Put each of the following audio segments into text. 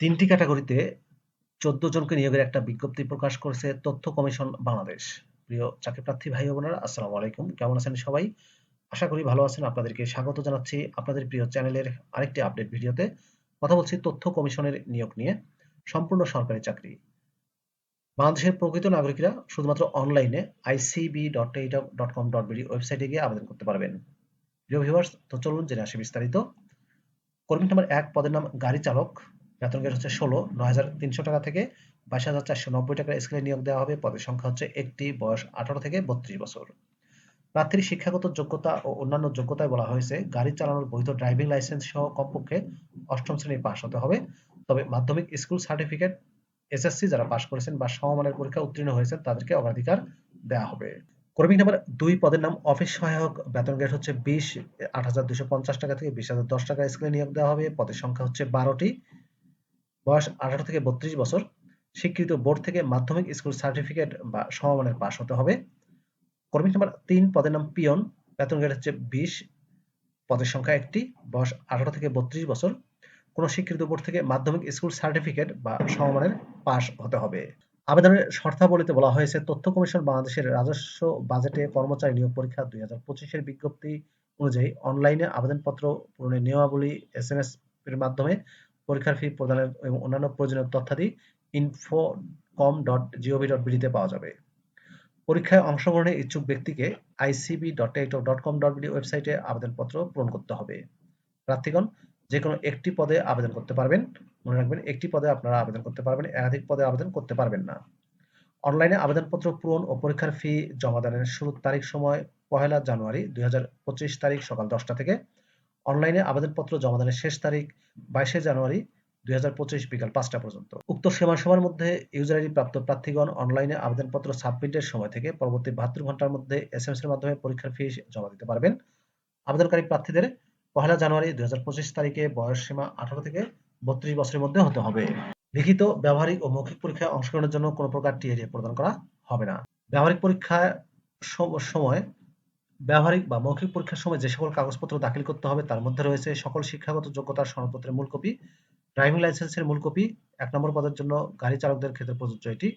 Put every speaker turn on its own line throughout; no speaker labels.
তিনটি ক্যাটাগরিতে চোদ্দ জনকে নিয়োগের একটা বিজ্ঞপ্তি প্রকাশ করেছে তথ্য কমিশন বাংলাদেশ। প্রিয় চাকরি প্রার্থী ভাই বোনেরা, আসসালামু আলাইকুম। কেমন আছেন সবাই? আশা করি ভালো আছেন। আপনাদেরকে স্বাগত জানাচ্ছি আপনাদের প্রিয় চ্যানেলের আরেকটি আপডেট ভিডিওতে। কথা বলছি তথ্য কমিশনের নিয়োগ নিয়ে। সম্পূর্ণ সরকারি চাকরি। বাংলাদেশের প্রকৃত নাগরিকরা শুধুমাত্র অনলাইনে ICB dot dot com dot BD ওয়েবসাইটে গিয়ে আবেদন করতে পারবেন। প্রিয় ভিউয়ার্স তো চলুন জেনে আসি বিস্তারিত। কর্মী নাম্বার এক, পদের নাম গাড়ি চালক। বেতন গ্রেড হচ্ছে ষোলো, নয় টাকা থেকে বাইশ হাজার চারশো নব্বই টাকার স্কেলে নিয়োগ দেওয়া হবে। পদের সংখ্যা হচ্ছে একটি, বয়স আঠারো থেকে বত্রিশ বছর। প্রার্থীর শিক্ষাগত যোগ্যতা ও অন্যান্য যোগ্যতায় বলা হয়েছে, গাড়ি চালানোর বৈধ ড্রাইভিং লাইসেন্স সহ কমপক্ষে অষ্টম শ্রেণি পাশ হতে হবে। তবে মাধ্যমিক স্কুল সার্টিফিকেট এসএসসি যারা পাশ করেছেন বা সমমানের পরীক্ষা উত্তীর্ণ হয়েছেন, তাদেরকে অগ্রাধিকার দেওয়া হবে। কর্মী নাম্বার দুই পদের নাম অফিস সহায়ক, বেতন গ্রেড হচ্ছে বিশ, আট হাজার দুশো পঞ্চাশ টাকা থেকে বিশ হাজার দশ টাকা স্কেলে নিয়োগ দেওয়া হবে। পদের সংখ্যা হচ্ছে বারোটি। বয়স আঠারো থেকে বত্রিশ বছর। স্বীকৃত বোর্ড থেকে মাধ্যমিক স্কুল সার্টিফিকেট বা সমমানের পাশ হতে হবে। কর্মী নাম্বার তিন, পদের নাম পিয়ন। বেতন গ্রেড হচ্ছে বিশ, পদের সংখ্যা একটি। বয়স আঠারো থেকে বত্রিশ বছর। কোন স্বীকৃত বোর্ড থেকে মাধ্যমিক স্কুল সার্টিফিকেট বা সমমানের পাশ হতে হবে। আবেদনের শর্তাবলীতে বলা হয়েছে, তথ্য কমিশন বাংলাদেশের রাজস্ব বাজেটে কর্মচারী নিয়োগ পরীক্ষা দুই হাজার পঁচিশের বিজ্ঞপ্তি অনুযায়ী অনলাইনে আবেদনপত্র পূরণের নিয়মাবলী এস এম এস এর মাধ্যমে পরীক্ষার ফি প্রদানের এবং অন্যান্য প্রয়োজনীয় তথ্যাদি info com dot G O V dot বিডিতে পাওয়া যাবে। পরীক্ষায় অংশগ্রহণে ইচ্ছুক ব্যক্তিকে ICB dot dot com dot BD ওয়েবসাইটে আবেদনপত্র পূরণ করতে হবে। প্রার্থীগণ যে কোনো একটি পদে আবেদন করতে পারবেন। মনে রাখবেন, একটি পদে আপনারা আবেদন করতে পারবেন, একাধিক পদে আবেদন করতে পারবেন না। অনলাইনে আবেদনপত্র পূরণ ও পরীক্ষার ফি জমা দানের শুরুর তারিখ সময় পহেলা জানুয়ারি দুই হাজার পঁচিশ তারিখ সকাল দশটা থেকে অনলাইনে আবেদনপত্র জমা দানের শেষ তারিখ বাইশে জানুয়ারি দুই বিকাল পাঁচটা পর্যন্ত। উক্ত সীমার মধ্যে ইউজার আইডি প্রাপ্ত প্রার্থীগণ অনলাইনে আবেদনপত্র সাবমিটের সময় থেকে পরবর্তী বাহাত্তর ঘণ্টার মধ্যে এস এম এর মাধ্যমে পরীক্ষার ফি জমা দিতে পারবেন। আবেদনকারী প্রার্থীদের পহেলা জানুয়ারি দুই হাজার পঁচিশ তারিখে বয়স সীমা আঠারো থেকে বত্রিশ বছরের মধ্যে হতে হবে। লিখিত, ব্যবহারিক ও মৌখিক পরীক্ষায় অংশগ্রহণের জন্য কোনো প্রকার টিএডি প্রদান করা হবে না। ব্যবহারিক পরীক্ষায় সময় ব্যবহারিক বা মৌখিক পরীক্ষার সময় যে সকল কাগজপত্র দাখিল করতে হবে, তার মধ্যে রয়েছে সকল শিক্ষাগত যোগ্যতার সনদপত্রের মূল কপি, ড্রাইভিং লাইসেন্সের মূল কপি, এক নম্বর পদের জন্য গাড়ি চালকদের ক্ষেত্রে প্রযোজ্য এটি,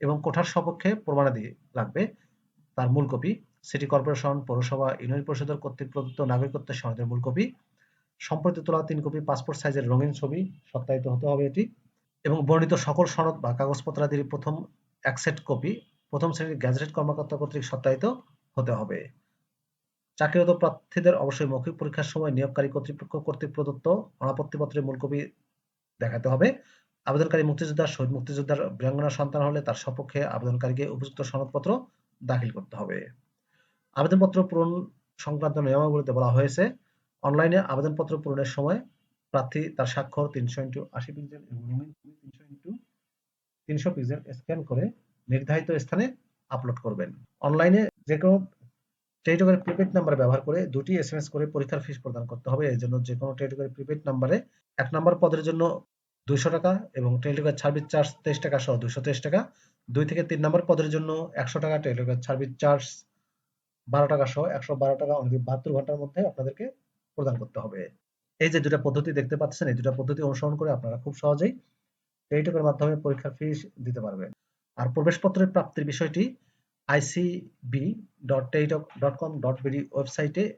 এবং কোঠার সপক্ষে প্রমাণাদি লাগবে তার মূল কপি, সিটি কর্পোরেশন, পৌরসভা, ইউনিয়ন পরিষদের কর্তৃক প্রদত্ত নাগরিকত্বের সনদের মূল কপি, সম্প্রতি তোলা তিন কপি পাসপোর্ট সাইজের রঙিন ছবি, সত্যায়িত হতে হবে এটি, এবং বর্ণিত সকল সনদ বা কাগজপত্রাদির প্রথম এক সেট কপি, প্রথম শ্রেণির গ্যাজেটেড কর্মকর্তা কর্তৃক সত্যায়িত হতে হবে। চাকরিরত প্রার্থীদের অবশ্যই মৌখিক পরীক্ষার সময় নিয়োগকারী কর্তৃপক্ষ কর্তৃক প্রদত্ত অনাপত্তিপত্রের মূল কপি দেখাতে হবে। আবেদনকারী মুক্তিযোদ্ধা, শহীদ মুক্তিযোদ্ধার বীরাঙ্গনা সন্তান হলে তার সপক্ষে আবেদনকারীকে উপযুক্ত সনদপত্র দাখিল করতে হবে। আবেদনপত্র পূরণ সংক্রান্ত নিয়মাবলীতে বলা হয়েছে, অনলাইনে আবেদনপত্র পূরণের সময় প্রার্থী তার স্বাক্ষর তিনশো ইন্টু আশি পিক্সেল তিনশো ইন্টু তিনশো পিক্সেল স্ক্যান করে নির্ধারিত স্থানে আপলোড করবেন। অনলাইনে যে কোনো টেলিটকের প্রিপেড নাম্বার ব্যবহার করে দুটি এসএমএস করে পরীক্ষার ফিস প্রদান করতে হবে। এর জন্য যে কোনো টেলিটকের প্রিপেড নাম্বারে এক নম্বর পদের জন্য দুইশো টাকা এবং টেলিটকের সার্ভিস চার্জ তেইশ টাকা সহ দুইশো তেইশ টাকা। দুই থেকে তিন নম্বর পদের জন্য একশো টাকা টেলিটকের সার্ভিস চার্জ বারো টাকা সহ একশো বারো টাকা, অনলি বাহাত্তর ঘণ্টার মধ্যে আপনাদেরকে প্রদান করতে হবে। এই যে দুটা পদ্ধতি দেখতে পাচ্ছেন, এই দুটা পদ্ধতি অনুসরণ করে আপনারা খুব সহজেই টেলিটকের মাধ্যমে পরীক্ষার ফিস দিতে পারবেন। আর প্রবেশপত্রের প্রাপ্তির বিষয়টি বিডি ওয়েবসাইটে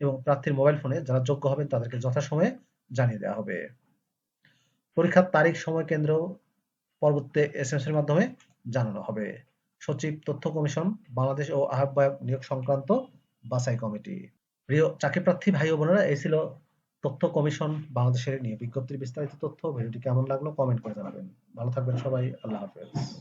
এবং প্রার্থীর মোবাইল ফোনে যারা যোগ্য হবেন তাদেরকে যথাসময়ে জানিয়ে দেওয়া হবে। পরীক্ষার তারিখ, সময় কেন্দ্র পরবর্তী এস এর মাধ্যমে জানানো হবে। সচিব তথ্য কমিশন, বাংলাদেশ ও আহ্বায়ক নিয়োগ সংক্রান্ত বাছাই কমিটি। প্রিয় চাকরি প্রার্থী ভাই ও বোনেরা, এই ছিল তথ্য কমিশন বাংলাদেশের নিয়ে বিজ্ঞপ্তির বিস্তারিত তথ্য। ভিডিওটি কেমন লাগল কমেন্ট করে জানাবেন। ভালো থাকবেন সবাই। আল্লাহ হাফেজ।